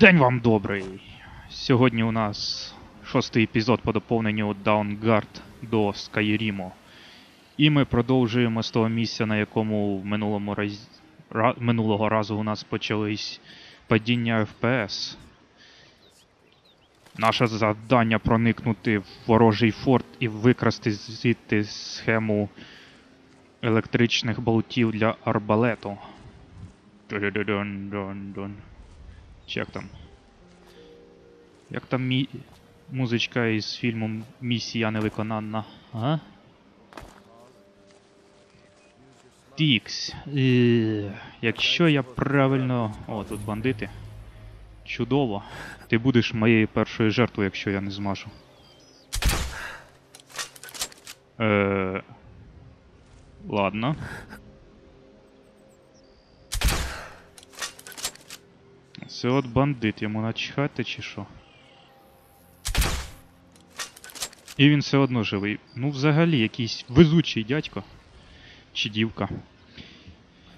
День вам добрий! Сьогодні у нас шостий епізод по доповненню Downguard до Скайріму. І ми продовжуємо з того місця, на якому в минулому раз... ра... минулого разу у нас почались падіння FPS. Наше завдання проникнути в ворожий форт і викрасти звідти схему електричних болтів для арбалету. Дун-дун-дун-дун. Чи як там? Як там мі... музичка із фільму Місія невиконана? А? Тікс. Е, Якщо я правильно. О, тут бандити. Чудово. Ти будеш моєю першою жертвою, якщо я не змажу. Е... Ладно. Це от бандит, йому начхати чи що? І він все одно живий. Ну, взагалі, якийсь везучий дядько. Чи дівка.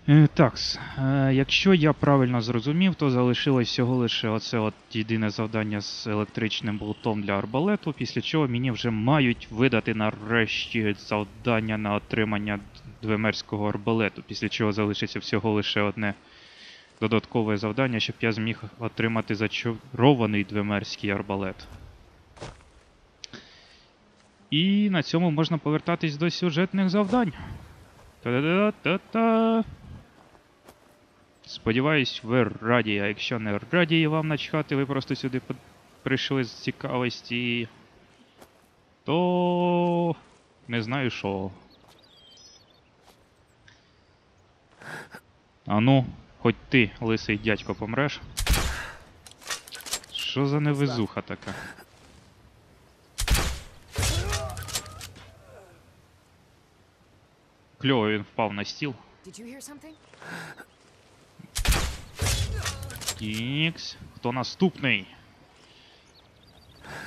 Е, такс. Е, якщо я правильно зрозумів, то залишилось всього лише оце от єдине завдання з електричним болтом для арбалету, після чого мені вже мають видати нарешті завдання на отримання двемерського арбалету, після чого залишиться всього лише одне додаткове завдання, щоб я зміг отримати зачарований двемерський арбалет. І на цьому можна повертатись до сюжетних завдань. Та-да-да-та-та. Сподіваюсь, ви раді, а якщо не раді вам начхати, ви просто сюди прийшли з цікавості. То не знаю що. А ну, хоч ти, лисий дядько, помреш. Що за невезуха така? Кльово він впав на стіл. Тікс. Хто наступний?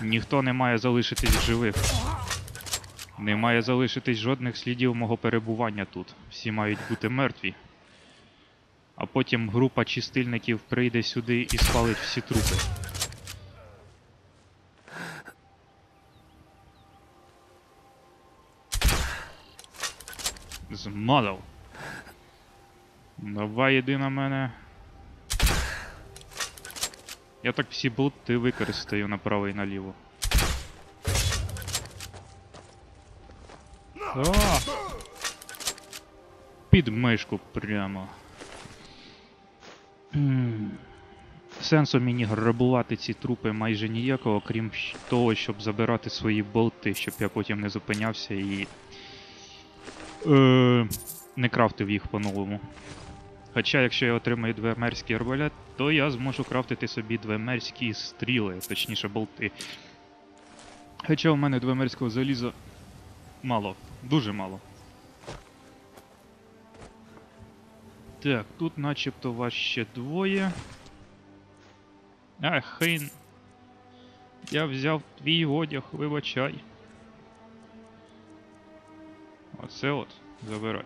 Ніхто не має залишитись живих. Не має залишитись жодних слідів мого перебування тут. Всі мають бути мертві. А потім група чистильників прийде сюди і спалить всі трупи. Змазав. Давай іди на мене. Я так всі болти використаю направо і наліво. А! Під мишку прямо. Сенсу мені грабувати ці трупи майже ніякого, крім того, щоб забирати свої болти, щоб я потім не зупинявся і. Е, не крафтив їх по-новому. Хоча, якщо я отримаю двемерський арбалет, то я зможу крафтити собі двемерські стріли, точніше болти. Хоча у мене двемерського заліза мало, дуже мало. Так, тут начебто вас ще двоє. Ах, хейн. Я взяв твій одяг, вибачай. Оце от, забирай.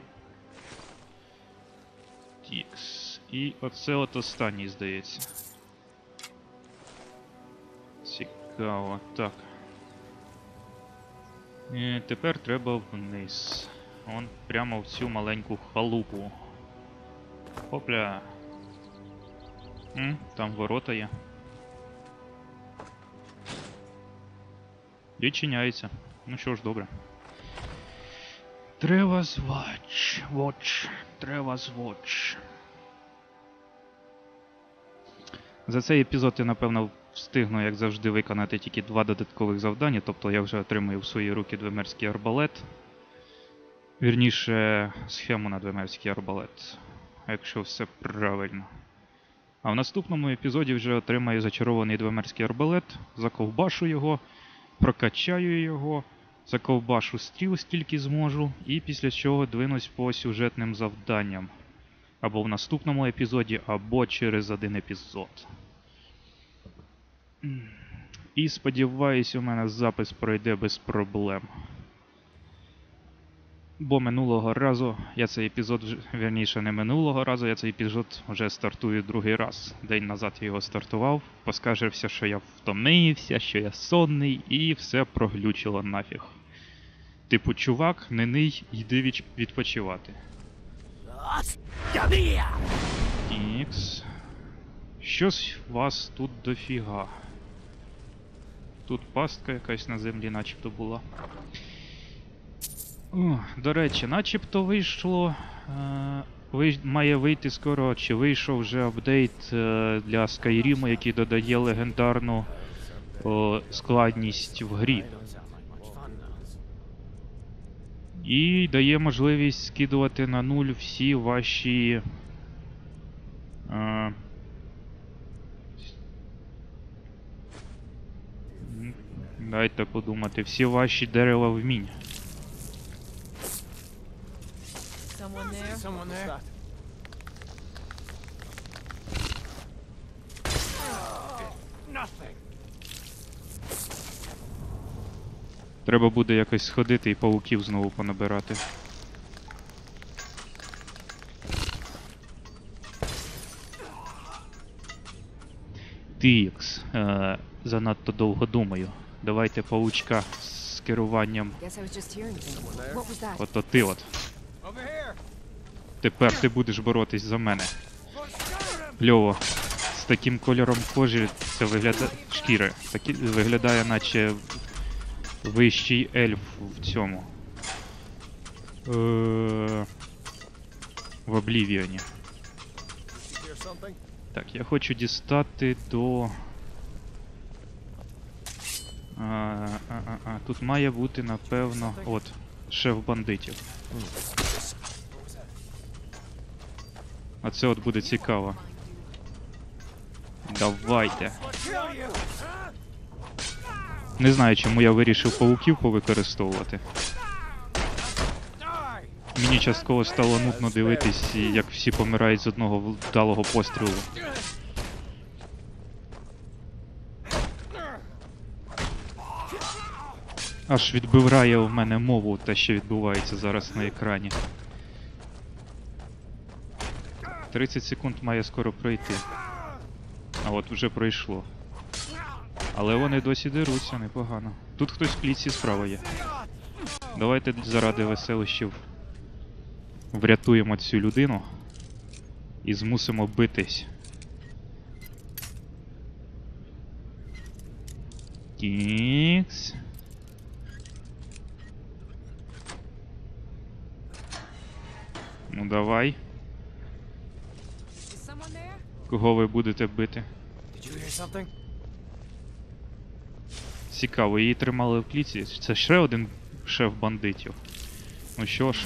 Тікс. І оце от останній, здається. Цікаво. Так. І тепер треба вниз. Он прямо в цю маленьку халупу. Хопля. М, там ворота є. Відчиняється. Ну що ж, добре. Треба звач. Watch. Треба звач. За цей епізод я, напевно, встигну, як завжди, виконати тільки два додаткових завдання, тобто я вже отримую в свої руки двемерський арбалет. Вірніше, схему на двемерський арбалет. Якщо все правильно. А в наступному епізоді вже отримаю зачарований двемерський арбалет, заковбашу його, прокачаю його, заковбашу стріл скільки зможу, і після чого двинусь по сюжетним завданням. Або в наступному епізоді, або через один епізод. І сподіваюсь, у мене запис пройде без проблем. Бо минулого разу я цей епізод, вірніше, не минулого разу, я цей епізод вже стартую другий раз. День назад я його стартував, поскаржився, що я втомився, що я сонний, і все проглючило нафіг. Типу, чувак, не ний, йди відпочивати. Ікс. Щось вас тут дофіга. Тут пастка якась на землі начебто була. О, до речі, начебто вийшло. Е, вий- має вийти скоро, чи вийшов вже апдейт е, для Skyrim, який додає легендарну о, складність в грі. І дає можливість скидувати на нуль всі ваші. Е, Дайте подумати, всі ваші дерева вмінь. Someone there? Someone there? Nothing. Треба буде якось сходити і пауків знову понабирати. Тикс. Е, занадто довго думаю. Давайте паучка з керуванням. Ото ти от. Тепер ти будеш боротись за мене. Льово. З таким кольором кожі це виглядає. шкіри. Такі... Виглядає, наче вищий ельф в цьому. Е... В Облівіоні. Так, я хочу дістати до. А, а, а, а. Тут має бути, напевно, от, шеф бандитів. А це от буде цікаво. Давайте. Не знаю, чому я вирішив пауків повикористовувати. Мені частково стало нудно дивитись, як всі помирають з одного вдалого пострілу. Аж відбирає в мене мову те, що відбувається зараз на екрані. 30 секунд має скоро пройти. А от вже пройшло. Але вони досі деруться непогано. Тут хтось в клітці справа є. Давайте заради веселищів врятуємо цю людину і змусимо битись. Тікс. Ну давай. Кого ви будете бити? Цікаво, її тримали в клітці. Це ще один шеф бандитів. Ну що ж,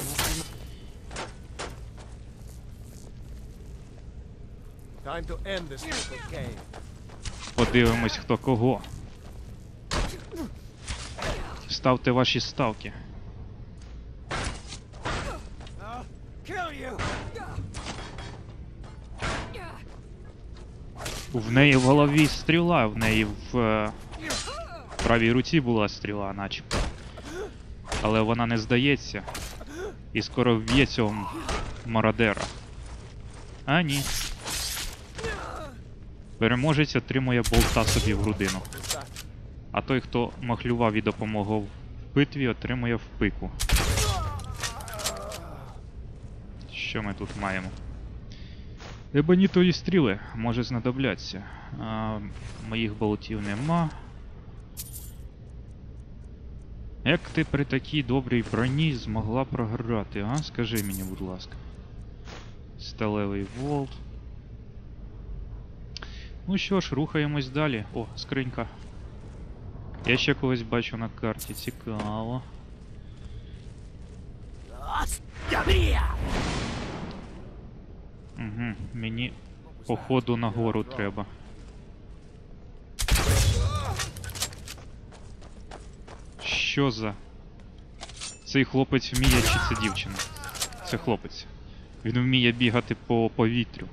подивимось хто кого. Ставте ваші ставки. В неї в голові стріла, в неї в е, правій руці була стріла, начебто. Але вона не здається. І скоро вб'є цього мародера. А ні. Переможець отримує болта собі в грудину. А той, хто махлював і допомогав в битві, отримує в пику. Що ми тут маємо? Ебонітові стріли може знадобляться. А, моїх болтів нема. Як ти при такій добрій броні змогла програти, а? Скажи мені, будь ласка. Сталевий волт. Ну що ж, рухаємось далі. О, скринька. Я ще когось бачу на карті, цікаво. Угу, мені походу нагору треба. Що за? Цей хлопець вміє чи це дівчина? Це хлопець. Він вміє бігати по повітрю.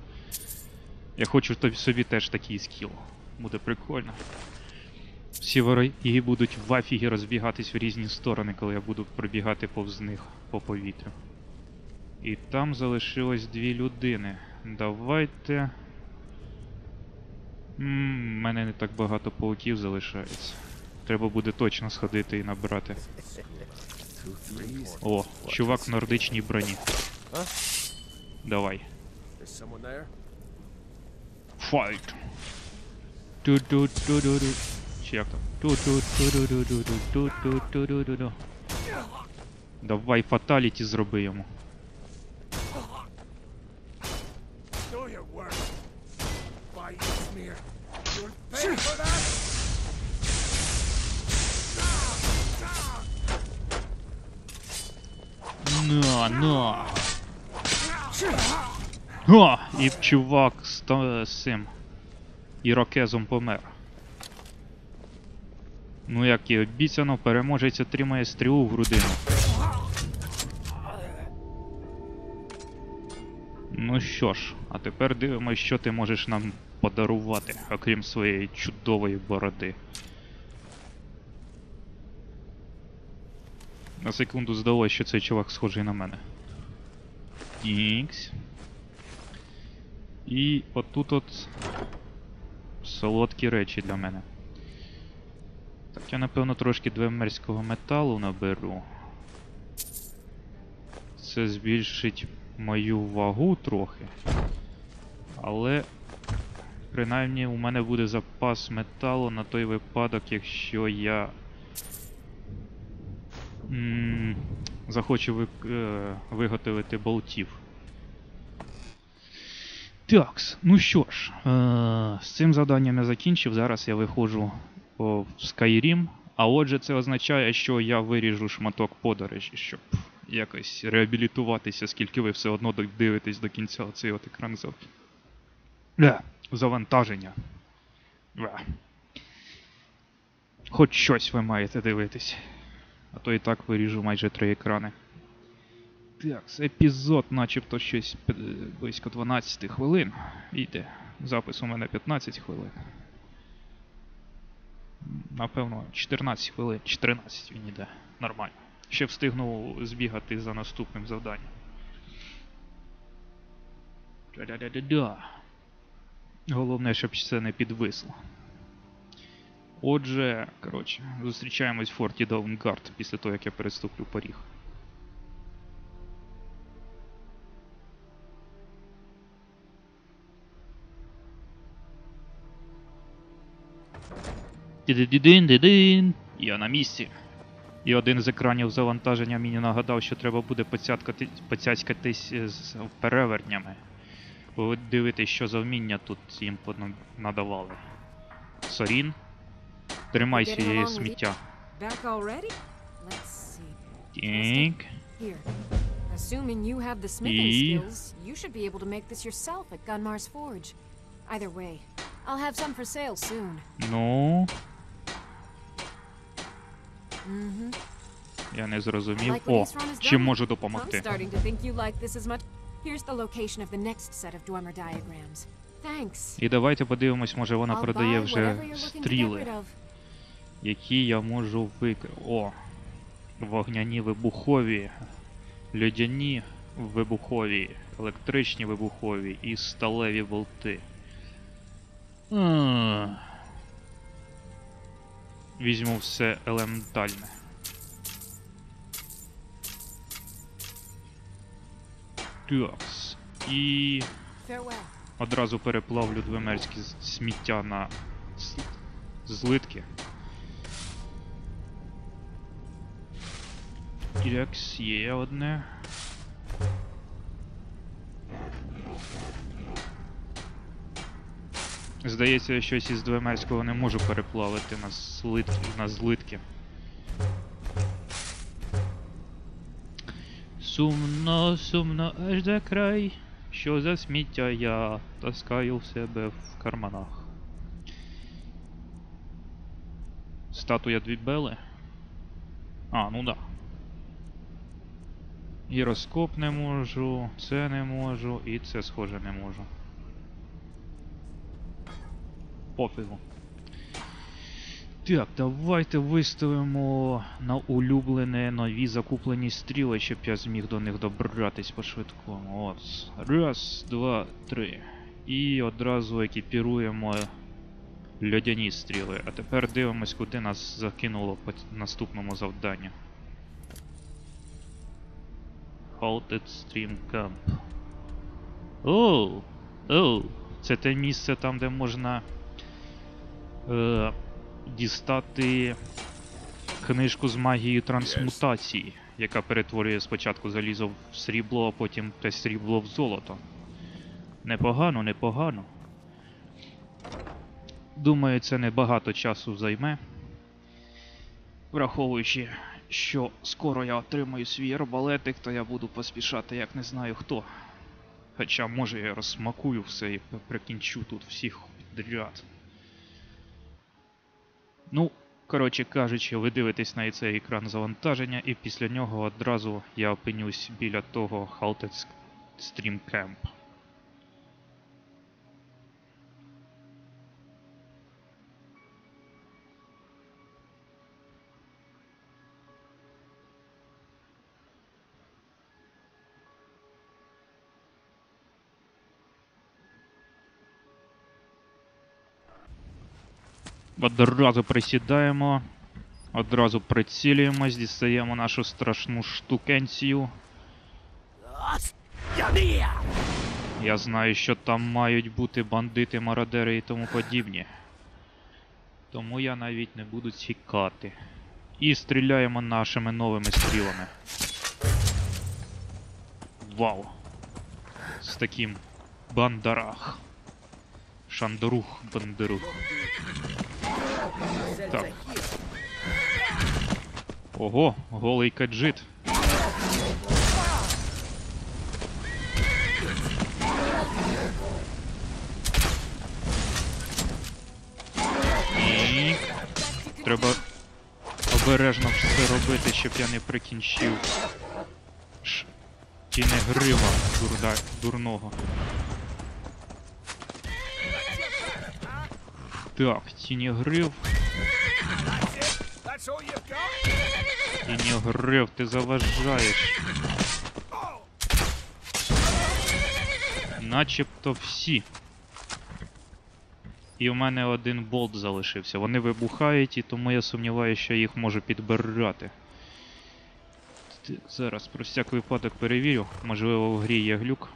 Я хочу собі теж такий скіл. Буде прикольно. Всі вороги будуть в афігі розбігатись в різні сторони, коли я буду пробігати повз них по повітрю. І там залишилось дві людини. Давайте. У мене не так багато пауків залишається. Треба буде точно сходити і набрати. О, чувак в нордичній броні. Давай. Ту-ту-ту-ду-ду. Чи як там? Ту-ту-ту-ду-ду-ду-ду-ту-ту-ду-ду. Давай фаталіті зроби йому. На, на. О, і чувак з, з цим ірокезом помер. Ну, як і обіцяно, переможець отримає стрілу в грудину. Ну що ж, а тепер дивимось, що ти можеш нам подарувати, окрім своєї чудової бороди. На секунду здалося, що цей чувак схожий на мене. Тікс. І отут от солодкі речі для мене. Так, я напевно трошки двемерського металу наберу. Це збільшить мою вагу трохи. Але принаймні у мене буде запас металу на той випадок, якщо я захочу ви, е, виготовити болтів. Такс, ну що ж, е, з цим завданням я закінчив. Зараз я виходжу в Skyrim, а отже, це означає, що я виріжу шматок подорожі, щоб якось реабілітуватися, оскільки ви все одно дивитесь до кінця цей от екран зав... Бля, завантаження. Бля. Хоч щось ви маєте дивитись. А то і так виріжу майже три екрани. Так, епізод, начебто щось близько 12 хвилин. Іде. Запис у мене 15 хвилин. Напевно, 14 хвилин, 14 він іде. Нормально. Ще встигну збігати за наступним завданням. Да-да-да-да-да. Головне, щоб це не підвисло. Отже, коротше, зустрічаємось в форті Даунгард після того, як я переступлю поріг. Дидидин-дидин. Я на місці. І один з екранів завантаження мені нагадав, що треба буде поцяцькатись з перевертнями. Подивитись, що за вміння тут їм надавали. Сорін. Тримай Getting своє along with сміття. Here. Assuming you have the smithing E. skills, you should be able to make this yourself at Gunmar's Forge. Either way, I'll have some for sale soon. Ну, Mm-hmm. Я не зрозумів. О, чим можу допомогти? І давайте подивимось, може вона продає вже стріли, які я можу викр... О! Вогняні вибухові, льодяні вибухові, електричні вибухові і сталеві болти. М. Візьму все елементальне. Такс. І одразу переплавлю двемерське з- сміття на злитки. Ірекс є одне. Здається, я щось із двемерського не можу переплавити на злитки. На злитки. Сумно, сумно аж за край. Що за сміття я таскаю в себе в карманах. Статуя Двібели? А, ну да. Гіроскоп не можу, це не можу, і це схоже не можу. Пофігу. Так, давайте виставимо на улюблене нові закуплені стріли, щоб я зміг до них добратись по-швидкому. От. Раз, два, три. І одразу екіпіруємо льодяні стріли. А тепер дивимось, куди нас закинуло по наступному завданню. Halted Stream Camp. Оу! Оу! Це те місце там, де можна е, дістати книжку з магією трансмутації, яка перетворює спочатку залізо в срібло, а потім те срібло в золото. Непогано, непогано. Думаю, це небагато часу займе. Враховуючи, що скоро я отримаю свій арбалетик, то я буду поспішати як не знаю хто. Хоча може я розсмакую все і прикінчу тут всіх підряд. Ну, коротше кажучи, ви дивитесь на цей екран завантаження, і після нього одразу я опинюсь біля того Halted Stream Camp. Одразу присідаємо, одразу прицілюємось, дістаємо нашу страшну штукенцію. Я знаю, що там мають бути бандити, мародери і тому подібні. Тому я навіть не буду цікати. І стріляємо нашими новими стрілами. Вау! З таким бандарах. Шандорух, бандерух. Так. Ого, голий каджит. І треба обережно все робити, щоб я не прикінчив. Ш... Ті не грива дурда... дурного. Так, all you've got? тінігрив, ти заважаєш. Начебто всі. І в мене один болт залишився. Вони вибухають, і тому я сумніваюся, що їх можу підбирати. Зараз про всяк випадок перевірю. Можливо, в грі є глюк.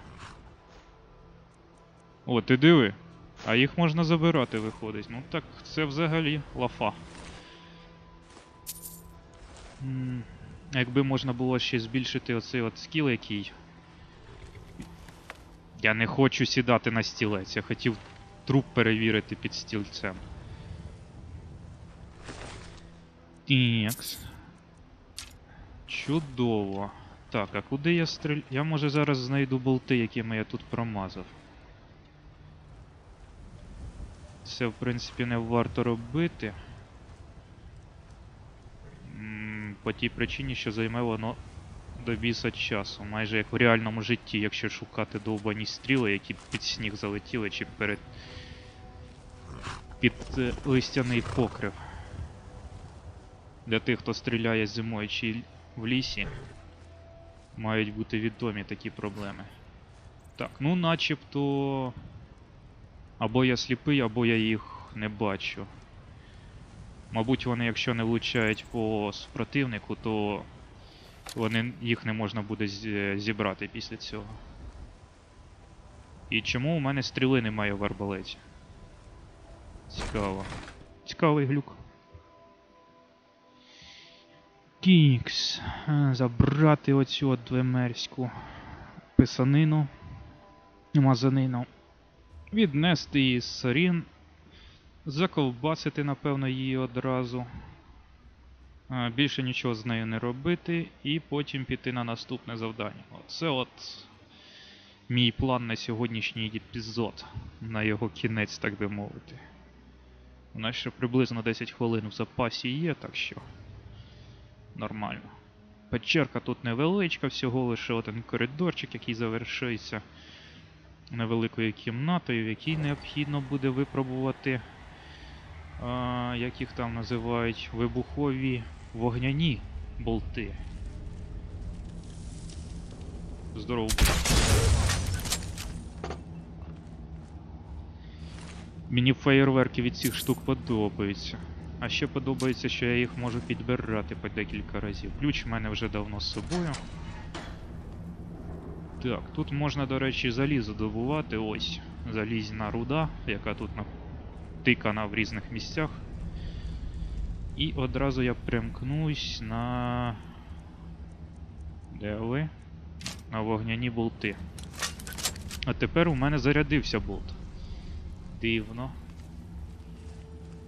О, ти диви. А їх можна забирати, виходить. Ну так, це взагалі лафа. Якби можна було ще збільшити оцей от скіл, який. Я не хочу сідати на стілець, я хотів труп перевірити під стільцем. Тікс. Чудово. Так, а куди я стріль... Я може зараз знайду болти, якими я тут промазав. Це, в принципі, не варто робити. По тій причині, що займе воно до біса часу. Майже як в реальному житті, якщо шукати довбані стріли, які під сніг залетіли, чи перед. під е, листяний покрив. Для тих, хто стріляє зимою чи в лісі, мають бути відомі такі проблеми. Так, ну начебто. Або я сліпий, або я їх не бачу. Мабуть, вони, якщо не влучають по супротивнику, то вони, їх не можна буде зібрати після цього. І чому у мене стріли немає в арбалеті? Цікаво. Цікавий глюк. Кікс. Е, Забрати оцю двемерську писанину. Мазанину. Віднести її з сарін. Заковбасити, напевно, її одразу. Е, Більше нічого з нею не робити, і потім піти на наступне завдання. Оце от мій план на сьогоднішній епізод. На його кінець, так би мовити. У нас ще приблизно 10 хвилин в запасі є, так що. Нормально. Печерка тут невеличка, всього лише один коридорчик, який завершується невеликою кімнатою, в якій необхідно буде випробувати А, як їх там називають? Вибухові вогняні болти. Здорово. буде. Мені феєрверки від цих штук подобаються. А ще подобається, що я їх можу підбирати по декілька разів. Ключ в мене вже давно з собою. Так, тут можна, до речі, залізо добувати. Ось. Залізна руда, яка тут натикана в різних місцях. І одразу я примкнусь на. Де ви? На вогняні болти. А тепер у мене зарядився болт. Дивно.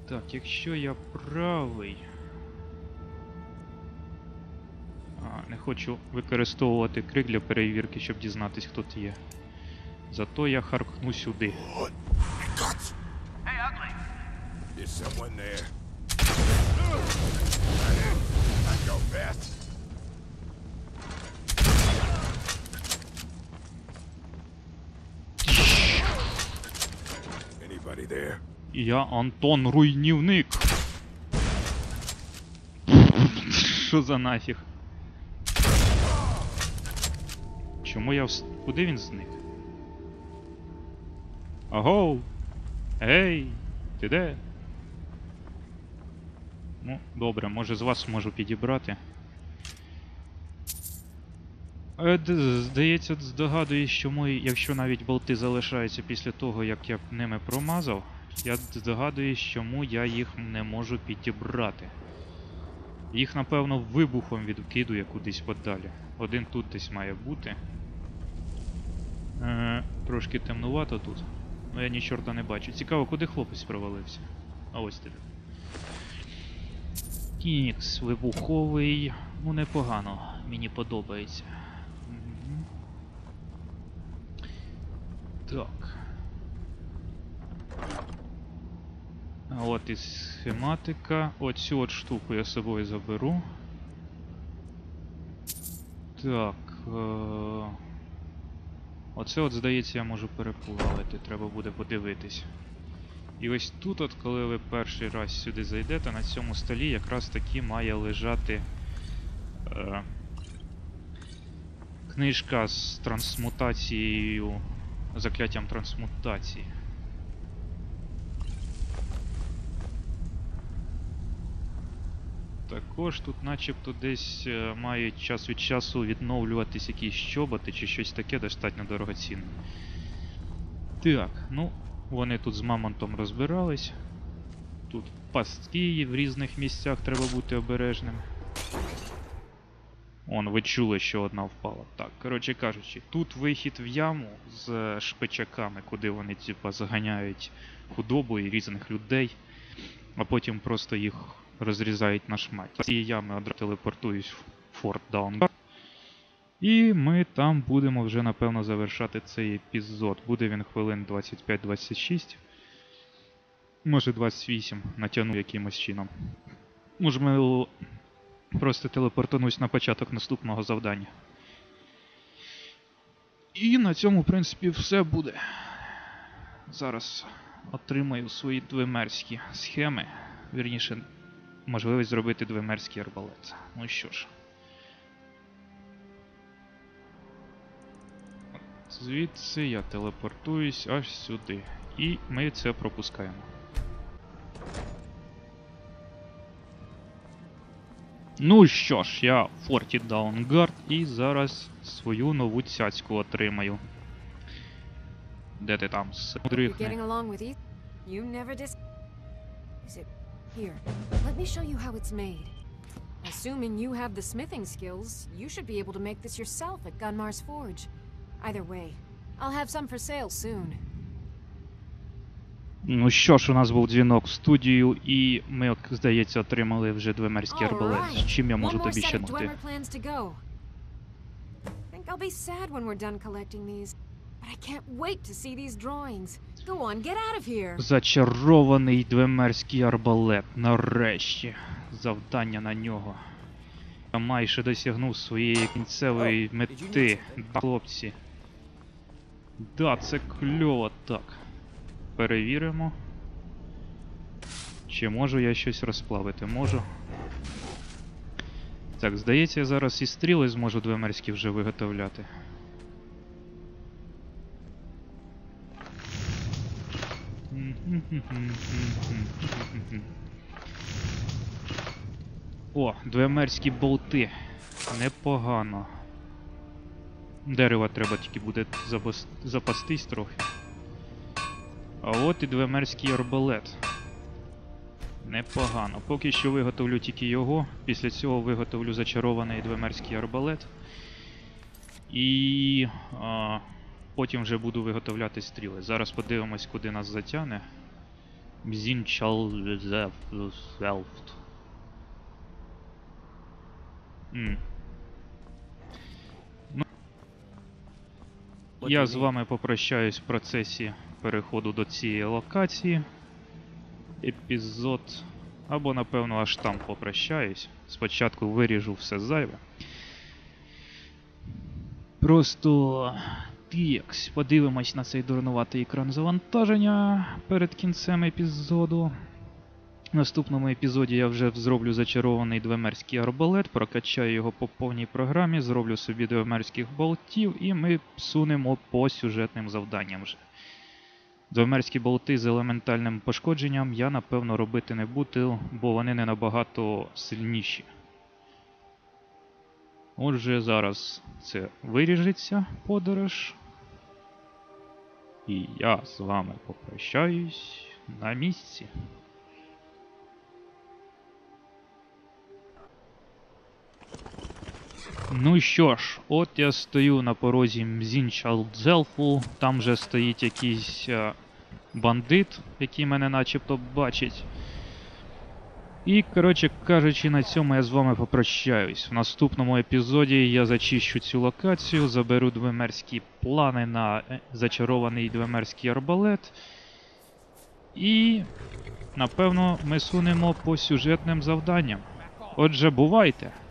Так, якщо я правий. Хочу використовувати крик для перевірки, щоб дізнатись, хто ти є. Зато я харкну сюди. Я Антон Руйнівник. Що за нафіг? Чому я вс... Куди він зник? Агоу! Ей! Ти де? Ну, добре, може з вас можу підібрати. Е, Здається, здогадуюсь, що мої, якщо навіть болти залишаються після того, як я ними промазав, я здогадуюсь, чому я їх не можу підібрати. Їх, напевно, вибухом відкидує кудись подалі. Один тут десь має бути. Е, трошки темнувато тут. Ну я ні чорта не бачу. Цікаво, куди хлопець провалився. А ось ти. Тікс, вибуховий. Ну непогано, мені подобається. Так. А От і схематика. Оцю от штуку я з собою заберу. Так. Е... Оце от, здається, я можу переплавити, треба буде подивитись. І ось тут, от, коли ви перший раз сюди зайдете, на цьому столі якраз таки має лежати е, книжка з трансмутацією, закляттям трансмутації. Також тут начебто десь е, мають час від часу відновлюватись якісь чоботи чи щось таке достатньо дорогоцінне. Так, ну, вони тут з мамонтом розбирались. Тут пастки в різних місцях треба бути обережним. Он, ви чули, що одна впала. Так, коротше кажучи, тут вихід в яму з е, шпичаками, куди вони типа заганяють худобу і різних людей, а потім просто їх розрізають на шматі. З цієї ями одразу телепортуюсь в Форт Даунгард. І ми там будемо вже напевно завершати цей епізод. Буде він хвилин 25-26. Може 28 натягну якимось чином. Можливо, просто телепортанусь на початок наступного завдання. І на цьому, в принципі, все буде. Зараз отримаю свої двемерські схеми. Вірніше, можливість зробити двемерський арбалет. Ну що ж. Звідси я телепортуюсь аж сюди. І ми це пропускаємо. Ну що ж, я форті Даунгард і зараз свою нову цяцьку отримаю. Де ти там сидрихне? Here? Let me show you how it's made. Assuming you have the smithing skills, you should be able to make this yourself at Gunmar's Forge. Either way, I'll have some for sale soon. Ну що ж, у нас був дзвінок в студію, і ми, здається, отримали вже двемерський арбалет. З чим я можу тобі ще. Think I'll be sad when we're done collecting these, but I can't wait to see these drawings. Зачарований двемерський арбалет. Нарешті. Завдання на нього. Я майже досягнув своєї кінцевої мети, хлопці. Да, це кльово так. Перевіримо. Чи Чи можу я щось розплавити? Можу. Так, здається, я зараз і стріли зможу двемерські вже виготовляти. О, двемерські болти. Непогано. Дерева треба тільки буде запастись трохи. А от і двемерський арбалет. Непогано. Поки що виготовлю тільки його. Після цього виготовлю зачарований двемерський арбалет. І а, потім вже буду виготовляти стріли. Зараз подивимось, куди нас затягне. Бзінчалзефт. Ну, я з вами попрощаюсь в процесі переходу до цієї локації. Епізод. Або, напевно, аж там попрощаюсь. Спочатку виріжу все зайве. Просто тікс, подивимось на цей дурнуватий екран завантаження перед кінцем епізоду. В наступному епізоді я вже зроблю зачарований двемерський арбалет, прокачаю його по повній програмі, зроблю собі двемерських болтів і ми сунемо по сюжетним завданням вже. Двомерські болти з елементальним пошкодженням я напевно робити не буду, бо вони не набагато сильніші. Отже, зараз це виріжеться подорож. І я з вами попрощаюсь на місці. Ну що ж, от я стою на порозі Мзінчалдзелфу, там же стоїть якийсь е, бандит, який мене начебто бачить. І, коротше кажучи, на цьому я з вами попрощаюсь. В наступному епізоді я зачищу цю локацію, заберу двемерські плани на е, зачарований двемерський арбалет. І, напевно, ми сунемо по сюжетним завданням. Отже, бувайте!